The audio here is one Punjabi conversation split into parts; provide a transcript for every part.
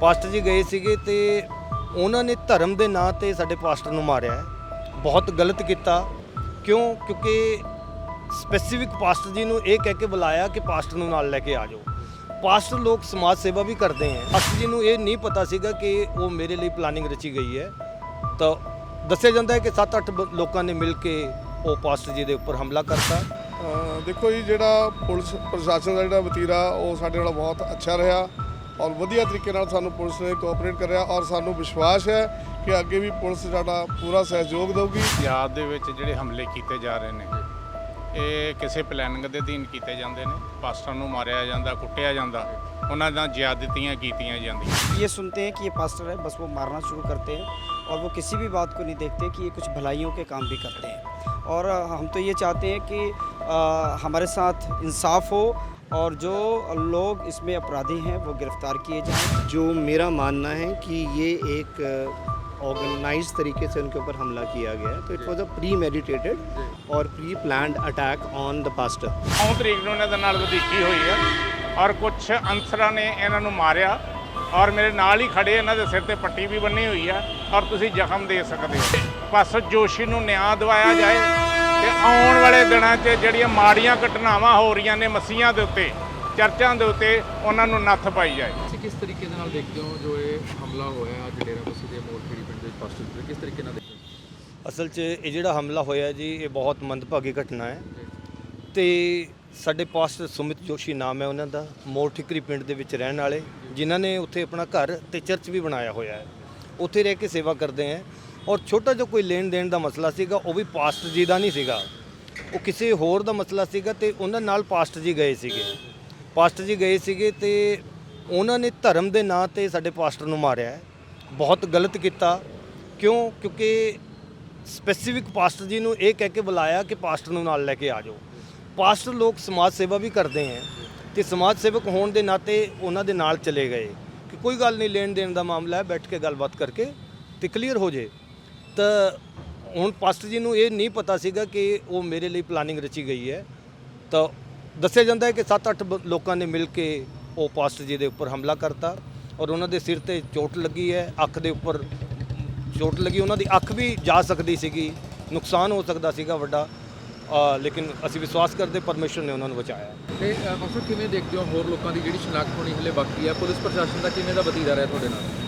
ਪਾਸਟਰ ਜੀ ਗਏ ਸੀਗੇ ਤੇ ਉਹਨਾਂ ਨੇ ਧਰਮ ਦੇ ਨਾਂ ਤੇ ਸਾਡੇ ਪਾਸਟਰ ਨੂੰ ਮਾਰਿਆ ਹੈ। ਬਹੁਤ ਗਲਤ ਕੀਤਾ। ਕਿਉਂ? ਕਿਉਂਕਿ ਸਪੈਸੀਫਿਕ ਪਾਸਟਰ ਜੀ ਨੂੰ ਇਹ ਕਹਿ ਕੇ ਬੁਲਾਇਆ ਕਿ ਪਾਸਟਰ ਨੂੰ ਨਾਲ ਲੈ ਕੇ ਆ ਜਾਓ। ਪਾਸਟਰ ਲੋਕ ਸਮਾਜ ਸੇਵਾ ਵੀ ਕਰਦੇ ਹੈ। ਪਾਸਟਰ ਜੀ ਨੂੰ ਇਹ ਨਹੀਂ ਪਤਾ ਸੀਗਾ ਕਿ ਉਹ ਮੇਰੇ ਲਈ ਪਲਾਨਿੰਗ ਰਚੀ ਗਈ ਹੈ। ਤਾਂ ਦੱਸਿਆ ਜਾਂਦਾ ਹੈ ਕਿ 7-8 ਲੋਕਾਂ ਨੇ ਮਿਲ ਕੇ ਉਹ ਪਾਸਟਰ ਜੀ ਦੇ ਉੱਪਰ ਹਮਲਾ ਕਰਤਾ। ਅ, ਦੇਖੋ ਜੀ ਜਿਹੜਾ ਪੁਲਿਸ ਪ੍ਰਸ਼ਾਸਨ ਦਾ ਜਿਹੜਾ ਵਤੀਰਾ ਉਹ ਸਾਡੇ ਨਾਲ ਬਹੁਤ ਅੱਛਾ ਰਿਹਾ। ਔਰ ਵਧੀਆ ਤਰੀਕੇ ਨਾਲ ਸਾਨੂੰ ਪੁਲਿਸ ਨੇ ਕੋਆਪਰੇਟ ਕਰਿਆ ਔਰ ਸਾਨੂੰ ਵਿਸ਼ਵਾਸ ਹੈ ਕਿ ਅੱਗੇ ਵੀ ਪੁਲਿਸ ਸਾਡਾ ਪੂਰਾ ਸਹਿਯੋਗ ਦੇਊਗੀ ਪੰਜਾਬ ਦੇ ਵਿੱਚ ਜਿਹੜੇ ਹਮਲੇ ਕੀਤੇ ਜਾ ਰਹੇ ਨੇ ਇਹ ਕਿਸੇ ਪਲੈਨਿੰਗ ਦੇ ਅਧੀਨ ਕੀਤੇ ਜਾਂਦੇ ਨੇ ਪਾਸਟਰਾਂ ਨੂੰ ਮਾਰਿਆ ਜਾਂਦਾ ਕੁੱਟਿਆ ਜਾਂਦਾ ਉਹਨਾਂ ਨਾਲ ਜ਼ਿਆਦਤੀਆਂ ਕੀਤੀਆਂ ਜਾਂਦੀਆਂ ये सुनते हैं कि ये पास्टर है बस वो मारना शुरू करते हैं और वो किसी भी बात को नहीं देखते कि ये कुछ भलाइयों के काम भी करते हैं और अ, हम तो ये चाहते हैं कि अ, हमारे साथ इंसाफ हो और जो लोग इसमें अपराधी हैं वो गिरफ्तार किए जाएं जो मेरा मानना है कि ये एक ऑर्गेनाइज तरीके से उनके ऊपर हमला किया गया है तो it was a premeditated और preplanned attack on the pastor 9 ਤਰੀਕ ਨੂੰ ਇਹਨਾਂ ਦੇ ਨਾਲ ਵਧੀਕੀ ਹੋਈ ਹੈ ਔਰ ਕੁਝ ਅਨਸਰਾਂ ਨੇ ਇਹਨਾਂ ਨੂੰ ਮਾਰਿਆ ਔਰ ਮੇਰੇ ਨਾਲ ਹੀ ਖੜੇ ਇਹਨਾਂ ਦੇ ਸਿਰ ਤੇ ਪੱਟੀ ਵੀ ਬੰਨੀ ਹੋਈ ਹੈ ਔਰ ਤੁਸੀਂ ਜ਼ਖਮ ਦੇ ਸਕਦੇ ਹੋ ਬਸ ਜੋਸ਼ੀ ਨੂੰ ਨਿਆਂ ਦਿਵਾਇਆ ਜਾਏ ਤੇ ਆਉਣ ਵਾਲੇ ਦਿਨਾਂ 'ਚ ਜਿਹੜੀਆਂ ਮਾੜੀਆਂ ਘਟਨਾਵਾਂ ਹੋ ਰਹੀਆਂ ਨੇ ਮਸੀਹਾਂ ਦੇ ਉੱਤੇ ਚਰਚਾਂ ਦੇ ਉੱਤੇ ਉਹਨਾਂ ਨੂੰ ਨੱਥ ਪਾਈ ਜਾਏ। ਤੁਸੀਂ ਕਿਸ ਤਰੀਕੇ ਦੇ ਨਾਲ ਦੇਖਦੇ ਹੋ ਜੋ ਇਹ ਹਮਲਾ ਹੋਇਆ ਅੱਜ ਡੇਰਾ ਬਸੀ ਦੇ ਮੋੜ ਖੇੜੀ ਪਿੰਡ ਦੇ ਵਿੱਚ ਪਾਸਟਰ ਕਿਸ ਤਰੀਕੇ ਨਾਲ ਦੇਖਦੇ ਹੋ? ਅਸਲ 'ਚ ਇਹ ਜਿਹੜਾ ਹਮਲਾ ਹੋਇਆ ਜੀ ਇਹ ਬਹੁਤ ਮੰਦਭਾਗੀ ਘਟਨਾ ਹੈ। ਤੇ ਸਾਡੇ ਪਾਸਟਰ ਸੁਮਿਤ ਜੋਸ਼ੀ ਨਾਮ ਹੈ ਉਹਨਾਂ ਦਾ ਮੋਰ ਠਿਕਰੀ ਪਿੰਡ ਦੇ ਵਿੱਚ ਰਹਿਣ ਵਾਲੇ ਜਿਨ੍ਹਾਂ ਨੇ ਉੱਥੇ ਆਪਣਾ ਘਰ ਤੇ ਚਰਚ ਵੀ ਬਣਾਇਆ ਹੋਇਆ ਹੈ। ਉੱਥੇ ਰਹਿ ਕੇ ਸੇਵਾ ਕਰਦੇ ਹੈ। ਔਰ ਛੋਟਾ ਜਿਹਾ ਕੋਈ ਲੈਣ ਦੇਣ ਦਾ ਮਸਲਾ ਸੀਗਾ, ਉਹ ਵੀ ਪਾਸਟਰ ਜੀ ਦਾ ਨਹੀਂ ਸੀਗਾ। ਉਹ ਕਿਸੇ ਹੋਰ ਦਾ ਮਸਲਾ ਸੀਗਾ ਤੇ ਉਹਨਾਂ ਨਾਲ ਪਾਸਟਰ ਜੀ ਗਏ ਸੀਗੇ। ਪਾਸਟਰ ਜੀ ਗਏ ਸੀਗੇ ਤੇ ਉਹਨਾਂ ਨੇ ਧਰਮ ਦੇ ਨਾਂ ਤੇ ਸਾਡੇ ਪਾਸਟਰ ਨੂੰ ਮਾਰਿਆ। ਬਹੁਤ ਗਲਤ ਕੀਤਾ। ਕਿਉਂ? ਕਿਉਂਕਿ ਸਪੈਸੀਫਿਕ ਪਾਸਟਰ ਜੀ ਨੂੰ ਇਹ ਕਹਿ ਕੇ ਬੁਲਾਇਆ ਕਿ ਪਾਸਟਰ ਨੂੰ ਨਾਲ ਲੈ ਕੇ ਆ ਜਾਓ। ਪਾਸਟਰ ਲੋਕ ਸਮਾਜ ਸੇਵਾ ਵੀ ਕਰਦੇ ਹੈ ਤੇ ਸਮਾਜ ਸੇਵਕ ਹੋਣ ਦੇ ਨਾਤੇ ਉਹਨਾਂ ਦੇ ਨਾਲ ਚਲੇ ਗਏ। ਕਿ ਕੋਈ ਗੱਲ ਨਹੀਂ, ਲੈਣ ਦੇਣ ਦਾ ਮਾਮਲਾ ਹੈ, ਬੈਠ ਕੇ ਗੱਲਬਾਤ ਕਰਕੇ ਤੇ ਕਲੀਅਰ ਹੋ ਜੇ। ਤਾਂ ਹੁਣ ਪਾਸਟਰ ਜੀ ਨੂੰ ਇਹ ਨਹੀਂ ਪਤਾ ਸੀਗਾ ਕਿ ਉਹ ਮੇਰੇ ਲਈ ਪਲਾਨਿੰਗ ਰਚੀ ਗਈ ਹੈ। ਤਾਂ ਦੱਸਿਆ ਜਾਂਦਾ ਹੈ ਕਿ 7-8 ਲੋਕਾਂ ਨੇ ਮਿਲ ਕੇ ਉਹ ਪਾਸਟਰ ਜੀ ਦੇ ਉੱਪਰ ਹਮਲਾ ਕਰਤਾ ਔਰ ਉਹਨਾਂ ਦੇ ਸਿਰ ਤੇ ਚੋਟ ਲੱਗੀ ਹੈ। ਅੱਖ ਦੇ ਉੱਪਰ ਚੋਟ ਲੱਗੀ ਉਹਨਾਂ ਦੀ ਅੱਖ ਵੀ ਜਾ ਸਕਦੀ ਸੀਗੀ ਨੁਕਸਾਨ ਹੋ ਸਕਦਾ ਸੀਗਾ ਵੱਡਾ ਲੇਕਿਨ ਅਸੀਂ ਵਿਸ਼ਵਾਸ ਕਰਦੇ ਪਰਮੇਸ਼ਰ ਨੇ ਉਹਨਾਂ ਨੂੰ ਬਚਾਇਆ। ਤੇ ਅ, ਕਿਵੇਂ ਦੇਖਦੇ ਹੋ? ਹੋਰ ਲੋਕਾਂ ਦੀ ਜਿਹੜੀ ਸ਼ਨਾਖਤ ਹੋਣੀ ਹਲੇ ਬਾਕੀ ਹੈ ਪੁਲਿਸ ਪ੍ਰਸ਼ਾਸਨ ਦਾ ਕਿਵੇਂ ਦਾ ਵਤੀਰਾ ਰਿਹਾ ਤੁਹਾਡੇ ਨਾਲ?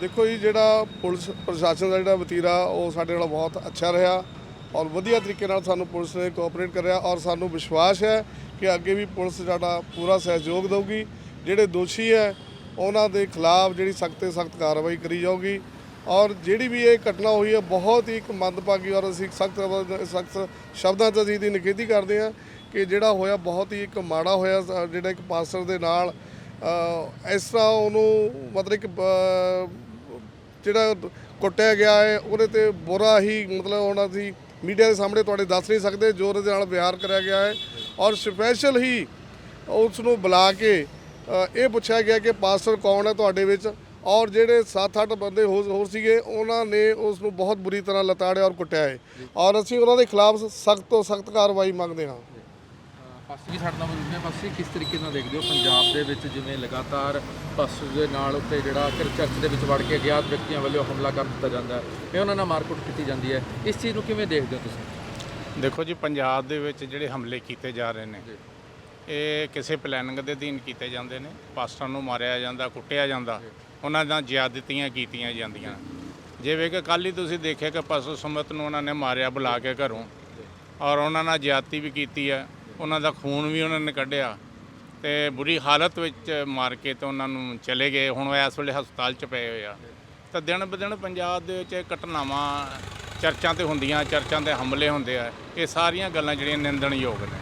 ਦੇਖੋ ਜੀ, ਜਿਹੜਾ ਪੁਲਿਸ ਪ੍ਰਸ਼ਾਸਨ ਦਾ ਜਿਹੜਾ ਵਤੀਰਾ, ਉਹ ਸਾਡੇ ਨਾਲ ਬਹੁਤ ਅੱਛਾ ਰਿਹਾ ਔਰ ਵਧੀਆ ਤਰੀਕੇ ਨਾਲ ਸਾਨੂੰ ਪੁਲਿਸ ਨੇ ਕੋਆਪਰੇਟ ਕਰਿਆ ਔਰ ਸਾਨੂੰ ਵਿਸ਼ਵਾਸ ਹੈ ਕਿ ਅੱਗੇ ਵੀ ਪੁਲਿਸ ਸਾਡਾ ਪੂਰਾ ਸਹਿਯੋਗ ਦੇਊਗੀ। ਜਿਹੜੇ ਦੋਸ਼ੀ ਹੈ, ਉਹਨਾਂ ਦੇ ਖਿਲਾਫ ਜਿਹੜੀ ਸਖਤ 'ਤੇ ਸਖਤ ਕਾਰਵਾਈ ਕਰੀ ਜਾਊਗੀ ਔਰ ਜਿਹੜੀ ਵੀ ਇਹ ਘਟਨਾ ਹੋਈ ਹੈ, ਬਹੁਤ ਹੀ ਇੱਕ ਮੰਦਭਾਗੀ ਔਰ ਅਸੀਂ ਸਖਤ ਸਖਤ ਸ਼ਬਦਾਂ 'ਚ ਅਸੀਂ ਦੀ ਨਿਖੇਧੀ ਕਰਦੇ ਹਾਂ ਕਿ ਜਿਹੜਾ ਹੋਇਆ ਬਹੁਤ ਹੀ ਇੱਕ ਮਾੜਾ ਹੋਇਆ, ਜਿਹੜਾ ਇੱਕ ਪਾਸਰ ਦੇ ਨਾਲ ਇਸ ਤਰ੍ਹਾਂ ਉਹਨੂੰ ਮਤਲਬ ਕਿ ਜਿਹੜਾ ਕੁੱਟਿਆ ਗਿਆ ਹੈ, ਉਹਦੇ ਤੇ ਬੁਰਾ ਹੀ ਮਤਲਬ ਹੁਣ ਅਸੀਂ ਮੀਡੀਆ ਦੇ ਸਾਹਮਣੇ ਤੁਹਾਡੇ ਦੱਸ ਨਹੀਂ ਸਕਦੇ ਜੋ ਉਹਦੇ ਨਾਲ ਵਿਹਾਰ ਕਰਿਆ ਗਿਆ ਹੈ ਔਰ ਸਪੈਸ਼ਲ ਹੀ ਉਸ ਨੂੰ ਬੁਲਾ ਕੇ ਇਹ ਪੁੱਛਿਆ ਗਿਆ ਕਿ ਪਾਸਟਰ ਕੌਣ ਹੈ ਤੁਹਾਡੇ ਵਿੱਚ? ਔਰ ਜਿਹੜੇ 7-8 ਬੰਦੇ ਹੋਰ ਹੋਰ ਸੀਗੇ, ਉਹਨਾਂ ਨੇ ਉਸ ਨੂੰ ਬਹੁਤ ਬੁਰੀ ਤਰ੍ਹਾਂ ਲਤਾੜਿਆ ਔਰ ਕੁੱਟਿਆ ਹੈ। ਔਰ ਅਸੀਂ ਉਹਨਾਂ ਦੇ ਖਿਲਾਫ ਸਖਤ ਤੋਂ ਸਖਤ ਕਾਰਵਾਈ ਮੰਗਦੇ ਹਾਂ। ਪਾਸਟਰ ਜੀ ਸਾਡੇ ਨਾਲ ਮੌਜੂਦ ਨੇ। ਪਾਸਟਰ ਜੀ ਕਿਸ ਤਰੀਕੇ ਨਾਲ ਦੇਖਦੇ ਹੋ ਪੰਜਾਬ ਦੇ ਵਿੱਚ ਜਿਵੇਂ ਲਗਾਤਾਰ ਪਾਸਟਰ ਦੇ ਨਾਲ ਉੱਤੇ ਜਿਹੜਾ ਕਿ ਚਰਚ ਦੇ ਵਿੱਚ ਵੜ ਕੇ ਅਗਿਆਤ ਵਿਅਕਤੀਆਂ ਵੱਲੋਂ ਹਮਲਾ ਕਰ ਦਿੱਤਾ ਜਾਂਦਾ ਹੈ ਤੇ ਉਹਨਾਂ ਨਾਲ ਮਾਰਕੁੱਟ ਕੀਤੀ ਜਾਂਦੀ ਹੈ। ਇਸ ਚੀਜ਼ ਨੂੰ ਕਿਵੇਂ ਦੇਖਦੇ ਹੋ ਤੁਸੀਂ? ਦੇਖੋ ਜੀ ਪੰਜਾਬ ਦੇ ਵਿੱਚ ਜਿਹੜੇ ਹਮਲੇ ਕੀਤੇ ਜਾ ਰਹੇ ਨੇ ਇਹ ਕਿਸੇ ਪਲੈਨਿੰਗ ਦੇ ਅਧੀਨ ਕੀਤੇ ਜਾਂਦੇ ਨੇ। ਪਾਸਟਰਾਂ ਨੂੰ ਮਾਰਿਆ ਜਾਂਦਾ ਕੁੱਟਿਆ ਜਾਂਦਾ ਉਹਨਾਂ ਨਾਲ ਜ਼ਿਆਦਤੀਆਂ ਕੀਤੀਆਂ ਜਾਂਦੀਆਂ। ਜਿਵੇਂ ਕਿ ਕੱਲ ਹੀ ਤੁਸੀਂ ਦੇਖਿਆ ਕਿ ਪਸ਼ੂ ਸੁਮਤ ਨੂੰ ਉਹਨਾਂ ਨੇ ਮਾਰਿਆ ਬੁਲਾ ਕੇ ਘਰੋਂ ਔਰ ਉਹਨਾਂ ਨਾਲ ਜ਼ਿਆਦਤੀ ਵੀ ਕੀਤੀ ਹੈ। ਉਹਨਾਂ ਦਾ ਖੂਨ ਵੀ ਉਹਨਾਂ ਨੇ ਕੱਢਿਆ ਤੇ ਬੁਰੀ ਹਾਲਤ ਵਿੱਚ ਮਾਰ ਕੇ ਤੇ ਉਹਨਾਂ ਨੂੰ ਚਲੇ ਗਏ ਹੁਣ ਉਹ ਇਸ ਵੇਲੇ ਹਸਪਤਾਲ 'ਚ ਪਏ ਹੋਏ ਆ ਤਾਂ ਦਿਨ ਬਦਿਨ ਪੰਜਾਬ ਦੇ ਵਿੱਚ ਇਹ ਘਟਨਾਵਾਂ ਚਰਚਾਂ ਤੇ ਹੁੰਦੀਆਂ ਚਰਚਾਂ ਤੇ ਹਮਲੇ ਹੁੰਦੇ ਆ ਇਹ ਸਾਰੀਆਂ ਗੱਲਾਂ ਜਿਹੜੀਆਂ ਨਿੰਦਣਯੋਗ ਨੇ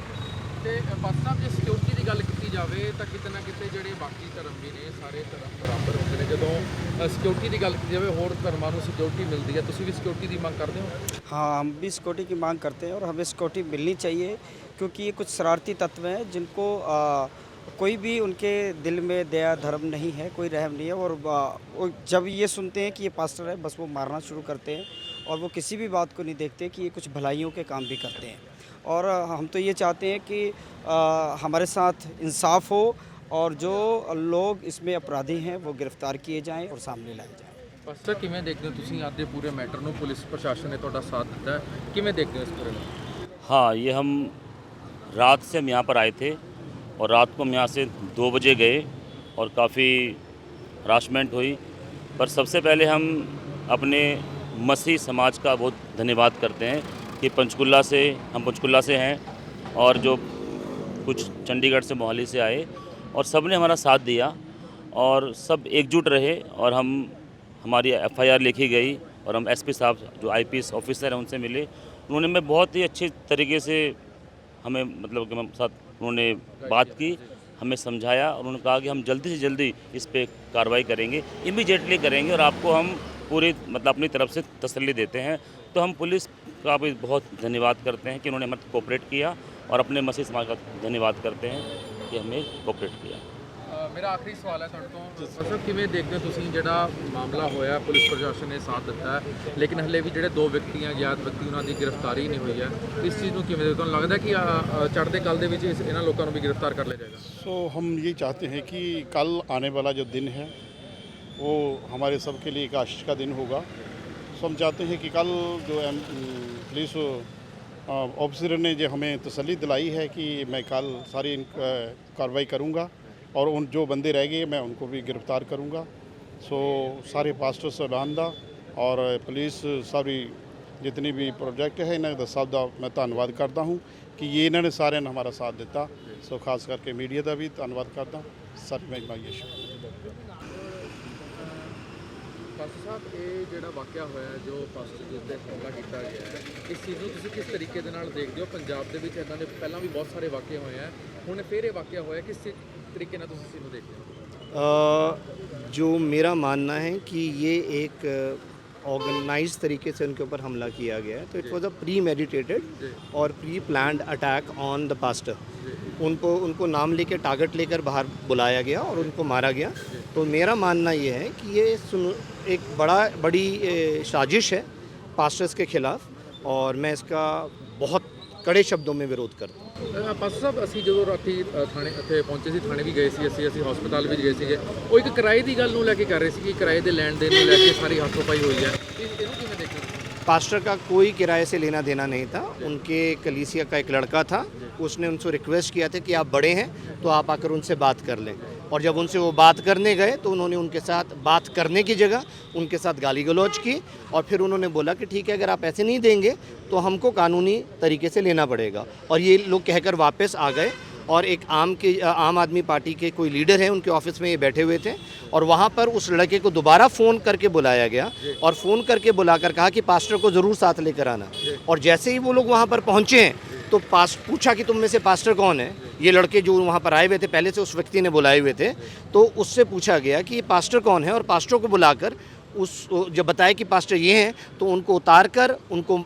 ਤੇ ਪਾਸਟਰ ਸਾਹਿਬ ਜੇ ਸਿਕਿਉਰਿਟੀ ਦੀ ਗੱਲ ਕੀਤੀ ਜਾਵੇ ਤਾਂ ਕਿਤੇ ਨਾ ਕਿਤੇ ਜਿਹੜੇ ਬਾਕੀ ਧਰਮ ਵੀ ਨੇ ਸਾਰੇ ਧਰਮ ਬਰਾਬਰ ਹੁੰਦੇ ਨੇ ਜਦੋਂ ਸਿਕਿਉਰਿਟੀ ਦੀ ਗੱਲ ਕੀਤੀ ਜਾਵੇ ਹੋਰ ਧਰਮਾਂ ਨੂੰ ਸਿਕਿਉਰਿਟੀ ਮਿਲਦੀ ਹੈ ਤੁਸੀਂ ਵੀ ਸਿਕਿਉਰਿਟੀ ਦੀ ਮੰਗ ਕਰਦੇ ਹੋ हाँ हम भी सिक्योरिटी की मांग करते हैं और हमें सिक्योरिटी मिलनी चाहिए क्योंकि ये कुछ शरारती तत्व हैं जिनको आ, कोई भी उनके दिल में दया धर्म नहीं है कोई रहम नहीं है और आ, वो जब ये सुनते हैं कि ये पास्टर है बस वो मारना शुरू करते हैं और वो किसी भी बात को नहीं देखते कि ये कुछ भलाइयों के काम भी करते हैं और आ, हम तो ये चाहते हैं कि आ, हमारे साथ इंसाफ हो और जो लोग इसमें अपराधी हैं वो गिरफ्तार किए जाएं और सामने लाए जाएं ਪਾਸਟਰ ਕਿਵੇਂ ਦੇਖਦੇ ਹੋ ਤੁਸੀਂ ਅੱਜ ਦੇ ਪੂਰੇ ਮੈਟਰ ਨੂੰ ਪੁਲਿਸ ਪ੍ਰਸ਼ਾਸਨ ਨੇ ਤੁਹਾਡਾ ਸਾਥ ਦਿੱਤਾ ਹੈ ਕਿਵੇਂ ਦੇਖਦੇ ਹੋ ਇਸ ਪੂਰੇ ਨੂੰ हाँ ये हम रात से हम यहाँ पर आए थे और रात को हम यहाँ से दो बजे गए और काफ़ी हरासमेंट हुई। पर सबसे पहले हम अपने मसीह समाज का बहुत धन्यवाद करते हैं कि पंचकुला से, हम पंचकुला से हैं और जो कुछ चंडीगढ़ से मोहाली से आए और सबने हमारा साथ दिया और सब एकजुट रहे और हम, हमारी एफआईआर लिखी गई और हम एसपी साहब, जो आईपीएस ऑफिसर हैं, उनसे मिले। उन्होंने हमें बहुत ही अच्छे तरीके से हमें मतलब कि हम साथ उन्होंने बात की, हमें समझाया और उन्होंने कहा कि हम जल्दी से जल्दी इस पर कार्रवाई करेंगे इमीडिएटली करेंगे और आपको हम पूरी मतलब अपनी तरफ़ से तसल्ली देते हैं। तो हम पुलिस का भी बहुत धन्यवाद करते हैं कि उन्होंने हमें कोऑपरेट किया और अपने मसीह समाज का धन्यवाद करते हैं कि हमें कोऑपरेट किया। ਮੇਰਾ ਆਖਰੀ ਸਵਾਲ ਹੈ ਤੁਹਾਡੇ ਤੋਂ ਸਰ ਕਿਵੇਂ ਦੇਖਦੇ ਹੋ ਤੁਸੀਂ ਜਿਹੜਾ ਮਾਮਲਾ ਹੋਇਆ ਪੁਲਿਸ ਪ੍ਰਸ਼ਾਸਨ ਨੇ ਸਾਥ ਦਿੱਤਾ ਹੈ ਲੇਕਿਨ ਹਲੇ ਵੀ ਜਿਹੜੇ ਦੋ ਵਿਅਕਤੀ ਆ ਗਿਆਤ ਵਿਅਕਤੀ ਉਹਨਾਂ ਦੀ ਗ੍ਰਿਫਤਾਰੀ ਨਹੀਂ ਹੋਈ ਹੈ ਇਸ ਚੀਜ਼ ਨੂੰ ਕਿਵੇਂ ਦੇਖਦੇ ਹੋ ਤੁਹਾਨੂੰ ਲੱਗਦਾ ਕਿ ਅ, ਅ, ਚੜ੍ਹਦੇ ਕੱਲ ਦੇ ਵਿੱਚ ਇਸ- ਇਹਨਾਂ ਲੋਕਾਂ ਨੂੰ ਵੀ ਗ੍ਰਿਫਤਾਰ ਕਰ ਲਿਆ ਜਾਏਗਾ सो हम ये चाहते हैं कि कल आने वाला जो दिन है वो हमारे सब के लिए एक आशीष का दिन होगा सो हम चाहते हैं कि कल जो एम पुलिस अ, ऑफिसर ने जो हमें तसल्ली दिलाई है कि मैं कल सारी इन- अ, कार्रवाई करूंगा और उन जो बंदे रह गए मैं उनको भी गिरफ्तार करूंगा सो सारे पास्टर ਸਾਹਿਬਾਨ ਦਾ ਔਰ ਪੁਲਿਸ ਸਾਰੀ ਜਿਤਨੀ ਵੀ ਪ੍ਰੋਜੈਕਟ ਹੈ ਇਹਨਾਂ ਦਾ ਸਭ ਦਾ ਮੈਂ ਧੰਨਵਾਦ ਕਰਦਾ ਹੂੰ ਕਿ ਇਹ ਇਹਨਾਂ ਨੇ ਸਾਰਿਆਂ ਨੇ ਹਮਾਰਾ ਸਾਥ ਦਿੱਤਾ ਸੋ ਖਾਸ ਕਰਕੇ ਮੀਡੀਆ ਦਾ ਵੀ ਧੰਨਵਾਦ ਕਰਦਾ ਸਾਰੀ ਮਹਿਮਾ ਯਿਸੂ ਪਾਸਟਰ ਸਾਹਿਬ ਇਹ ਜਿਹੜਾ ਵਾਕਿਆ ਹੋਇਆ ਹੈ, ਜੋ ਪਾਸਟਰ ਦੇ ਉੱਤੇ ਹਮਲਾ ਕੀਤਾ ਗਿਆ ਹੈ ਇਸ ਚੀਜ਼ ਨੂੰ ਤੁਸੀਂ ਕਿਸ ਤਰੀਕੇ ਦੇ ਨਾਲ ਦੇਖਦੇ ਹੋ ਪੰਜਾਬ ਦੇ ਵਿੱਚ ਇਦਾਂ ਦੇ ਪਹਿਲਾਂ ਵੀ ਬਹੁਤ ਸਾਰੇ ਵਾਕਿਏ ਹੋਏ ਆ ਹੁਣ ਫਿਰ ਇਹ ਵਾਕਿਆ ਹੋਇਆ ਕਿਸ ਚੀ- ਤਰੀਕੇ ਨਾਲ ਤੁਸੀਂ ਇਸ ਚੀਜ਼ ਨੂੰ ਦੇਖਦੇ ਹੋ अ, जो मेरा मानना है कि ये एक ऑर्गेनाइज तरीके से उनके ऊपर हमला किया गया है तो it was a premeditated और preplanned attack on the pastor उनको उनको नाम लेके टारगेट लेकर बाहर बुलाया गया और उनको मारा गया तो मेरा मानना ये है कि ये सुन एक बड़ा बड़ी ए, साजिश है पास्टर्स के खिलाफ और मैं इसका बहुत कड़े शब्दों में विरोध करता हूँ ਅ, ਪਾਸਟਰ ਸਾਹਿਬ ਅਸੀਂ ਜਦੋਂ ਰਾਤੀ ਅ, ਥਾਣੇ ਇੱਥੇ ਪਹੁੰਚੇ ਸੀ ਥਾਣੇ ਵੀ ਗਏ ਸੀ ਅਸੀਂ ਅਸੀਂ ਹਸਪਤਾਲ ਵੀ ਗਏ ਸੀਗੇ ਉਹ ਇੱਕ ਕਿਰਾਏ ਦੀ ਗੱਲ ਨੂੰ ਲੈ ਕੇ ਕਰ ਰਹੇ ਸੀ ਕਿ ਕਿਰਾਏ ਦੇ ਲੈਣ ਦੇਣ ਨੂੰ ਲੈ ਕੇ ਸਾਰੀ ਹੱਥੋਂ ਪਾਈ ਹੋਈ ਹੈ ਇਹ- ਇਹਨੂੰ ਕਿਵੇਂ ਦੇਖਦੇ ਹੋ पास्टर का कोई किराए से लेना देना नहीं था उनके कलीसिया का एक लड़का था उसने उनसे रिक्वेस्ट किया था कि आप बड़े हैं तो आप आकर उनसे बात कर लें। और जब उनसे वो बात करने गए तो उन्होंने उनके साथ बात करने की जगह उनके साथ गाली गलौज की और फिर उन्होंने बोला कि ठीक है अगर आप ऐसे नहीं देंगे तो हमको कानूनी तरीके से लेना पड़ेगा। और ये लोग कहकर वापस आ गए और एक आम के आम आदमी पार्टी के कोई लीडर हैं उनके ऑफ़िस में ये बैठे हुए थे और वहाँ पर उस लड़के को दोबारा फ़ोन करके बुलाया गया और फ़ोन करके बुलाकर कहा कि पास्टर को ज़रूर साथ लेकर आना। और जैसे ही वो लोग वहाँ पर पहुँचे हैं तो पास पूछा कि तुम में से पास्टर कौन है ये लड़के जो वहाँ पर आए हुए थे पहले से उस व्यक्ति ने बुलाए हुए थे तो उससे पूछा गया कि ये पास्टर कौन है और पास्टर को बुलाकर उस जब बताया कि पास्टर ये हैं तो उनको उतार कर उनको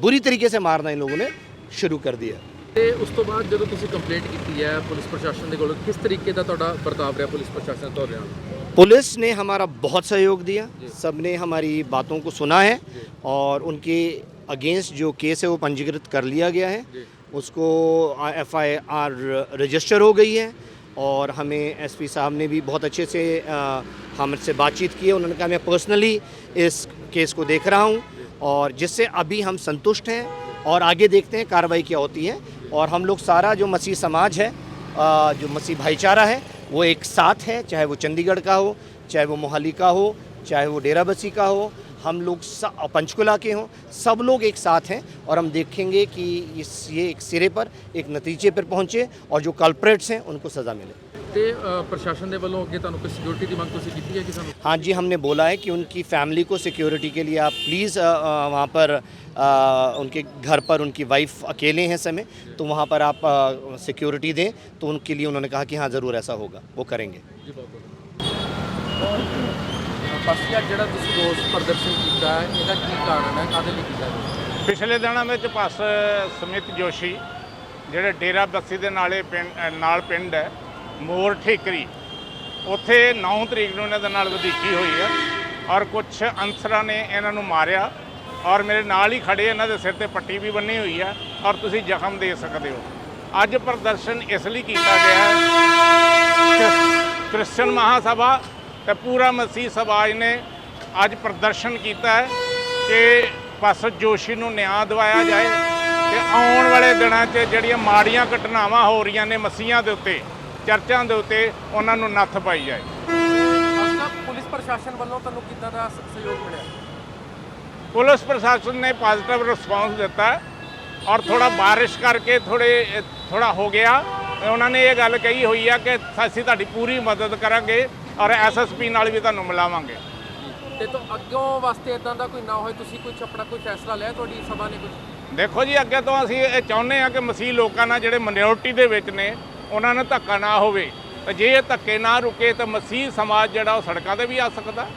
बुरी तरीके से मारना इन लोगों ने शुरू कर दिया ਤੇ ਉਸ ਤੋਂ ਬਾਅਦ ਜਦੋਂ ਤੁਸੀਂ ਕੰਪਲੇਂਟ ਕੀਤੀ ਹੈ ਪੁਲਿਸ ਪ੍ਰਸ਼ਾਸਨ ਦੇ ਕੋਲ ਕਿਸ ਤਰੀਕੇ ਦਾ ਤੁਹਾਡਾ ਵਰਤਾਵ ਰਿਹਾ ਪੁਲਿਸ ਪ੍ਰਸ਼ਾਸਨ ਤੁਹਾਡੇ ਨਾਲ पुलिस ने हमारा बहुत सहयोग दिया सबने हमारी बातों को सुना है और उनके अगेंस्ट जो केस है वो पंजीकृत कर लिया गया है। उसको एफ़ आई आर रजिस्टर हो गई है और हमें एसपी साहब ने भी बहुत अच्छे से हमसे बातचीत की है। उन्होंने कहा मैं पर्सनली इस केस को देख रहा हूँ और जिससे अभी हम संतुष्ट हैं और आगे देखते हैं कार्रवाई क्या होती है। और हम लोग सारा जो मसीह समाज है जो मसीह भाईचारा है वो एक साथ है चाहे वो चंडीगढ़ का हो चाहे वो मोहाली का हो चाहे वो डेराबसी का हो। हम लोग स- पंचकुला के हों सब लोग एक साथ हैं और हम देखेंगे कि इस ये एक सिरे पर एक नतीजे पर पहुंचे और जो कल्प्रेट्स हैं उनको सज़ा मिले ਤੇ ਅ, ਪ੍ਰਸ਼ਾਸਨ ਦੇ ਵੱਲੋਂ ਅੱਗੇ ਤੁਹਾਨੂੰ ਕੋਈ ਸਿਕਿਉਰਿਟੀ ਦੀ ਮੰਗ ਤੁਸੀਂ ਕੀਤੀ ਹੈ ਕਿ ਸਾਨੂੰ हाँ जी हमने बोला है कि उनकी फैमिली को सिक्योरिटी के लिए आप प्लीज़ वहाँ पर अ, उनके घर पर उनकी वाइफ अकेले हैं समय तो वहाँ पर आप सिक्योरिटी दें तो उनके लिए उन्होंने कहा कि हाँ ज़रूर ऐसा होगा वो करेंगे ਜੀ ਬਹੁਤ ਬਹੁਤ ਅੱਜ ਜਿਹੜਾ ਤੁਸੀਂ ਰੋਸ ਪ੍ਰਦਰਸ਼ਨ ਕੀਤਾ ਹੈ, ਇਹਦਾ ਕੀ ਕਾਰਨ ਹੈ? ਕਾਹਦੇ ਲਈ ਕੀਤਾ ਗਿਆ? ਪਿਛਲੇ ਦਿਨਾਂ ਵਿੱਚ ਪਾਸਟਰ ਸਮਿਤ ਜੋਸ਼ੀ, ਜਿਹੜੇ ਡੇਰਾ ਬੱਸੀ ਦੇ ਨਾਲੇ ਪਿੰਡ ਨਾਲ ਪਿੰਡ ਹੈ, ਮੋਰ ਠੇਕਰੀ, ਉੱਥੇ 9 ਤਰੀਕ ਨੂੰ ਇਹਨਾਂ ਦੇ ਨਾਲ ਵਧੀਕੀ ਹੋਈ ਹੈ ਔਰ ਕੁਝ ਅਨਸਰਾਂ ਨੇ ਇਹਨਾਂ ਨੂੰ ਮਾਰਿਆ ਔਰ ਮੇਰੇ ਨਾਲ ਹੀ ਖੜੇ ਇਹਨਾਂ ਦੇ ਸਿਰ ਤੇ ਪੱਟੀ ਵੀ ਬੰਨੀ ਹੋਈ ਹੈ ਔਰ ਤੁਸੀਂ ਜ਼ਖਮ ਦੇ ਸਕਦੇ ਹੋ। ਅੱਜ ਪ੍ਰਦਰਸ਼ਨ ਇਸ ਲਈ ਕੀਤਾ ਗਿਆ ਹੈ ਕ੍ਰਿਸਚਨ ਮਹਾਸਭਾ ਤੇ ਪੂਰਾ ਮਸੀਹ ਸਮਾਜ ਨੇ ਅੱਜ ਪ੍ਰਦਰਸ਼ਨ ਕੀਤਾ ਹੈ ਕਿ ਪਾਸਟਰ ਜੋਸ਼ੀ ਨੂੰ ਨਿਆਂ ਦਿਵਾਇਆ ਜਾਏ ਤੇ ਆਉਣ ਵਾਲੇ ਦਿਨਾਂ 'ਚ ਜਿਹੜੀਆਂ ਮਾੜੀਆਂ ਘਟਨਾਵਾਂ ਹੋ ਰਹੀਆਂ ਨੇ ਮਸੀਹਾਂ ਦੇ ਉੱਤੇ ਚਰਚਾਂ ਦੇ ਉੱਤੇ ਉਹਨਾਂ ਨੂੰ ਨੱਥ ਪਾਈ ਜਾਏ। ਪੁਲਿਸ ਪ੍ਰਸ਼ਾਸਨ ਵੱਲੋਂ ਤੁਹਾਨੂੰ ਕਿੱਦਾਂ ਦਾ ਸਹਿਯੋਗ ਮਿਲਿਆ? ਪੁਲਿਸ ਪ੍ਰਸ਼ਾਸਨ ਨੇ ਪੋਜ਼ਿਟਿਵ ਰਿਸਪਾਂਸ ਦਿੱਤਾ ਔਰ ਥੋੜਾ ਬਾਰਿਸ਼ ਕਰਕੇ ਥੋੜੇ ਥੋੜਾ ਹੋ ਗਿਆ। ਤੇ ਉਹਨਾਂ ਨੇ ਇਹ ਗੱਲ ਕਹੀ ਹੋਈ ਆ ਕਿ ਅਸੀਂ ਤੁਹਾਡੀ ਪੂਰੀ ਮਦਦ ਕਰਾਂਗੇ ਔਰ ਐਸਐਸਪੀ ਨਾਲ ਵੀ ਤੁਹਾਨੂੰ ਮਿਲਾਵਾਂਗੇ। ਤੇ ਤੋਂ ਅੱਗੋਂ ਵਾਸਤੇ ਇਦਾਂ ਦਾ ਕੋਈ ਨਾ ਹੋਏ ਤੁਸੀਂ ਕੁਝ ਆਪਣਾ ਕੋਈ ਫੈਸਲਾ ਲਿਆ ਤੁਹਾਡੀ ਸਭਾ ਨੇ ਕੁਝ ਦੇਖੋ ਜੀ ਅੱਗੇ ਤੋਂ ਅਸੀਂ ਇਹ ਚਾਹੁੰਦੇ ਆ ਕਿ ਮਸੀਹ ਲੋਕਾਂ ਨਾਲ ਜਿਹੜੇ ਮਿਨੋਰਟੀ ਦੇ ਵਿੱਚ ਨੇ ਉਹਨਾਂ ਨਾਲ ਧੱਕਾ ਨਾ ਹੋਵੇ। ਤੇ ਜੇ ਇਹ ਧੱਕੇ ਨਾ ਰੁਕੇ ਤਾਂ ਮਸੀਹ ਸਮਾਜ ਜਿਹੜਾ ਉਹ ਸੜਕਾਂ ਤੇ ਵੀ ਆ ਸਕਦਾ।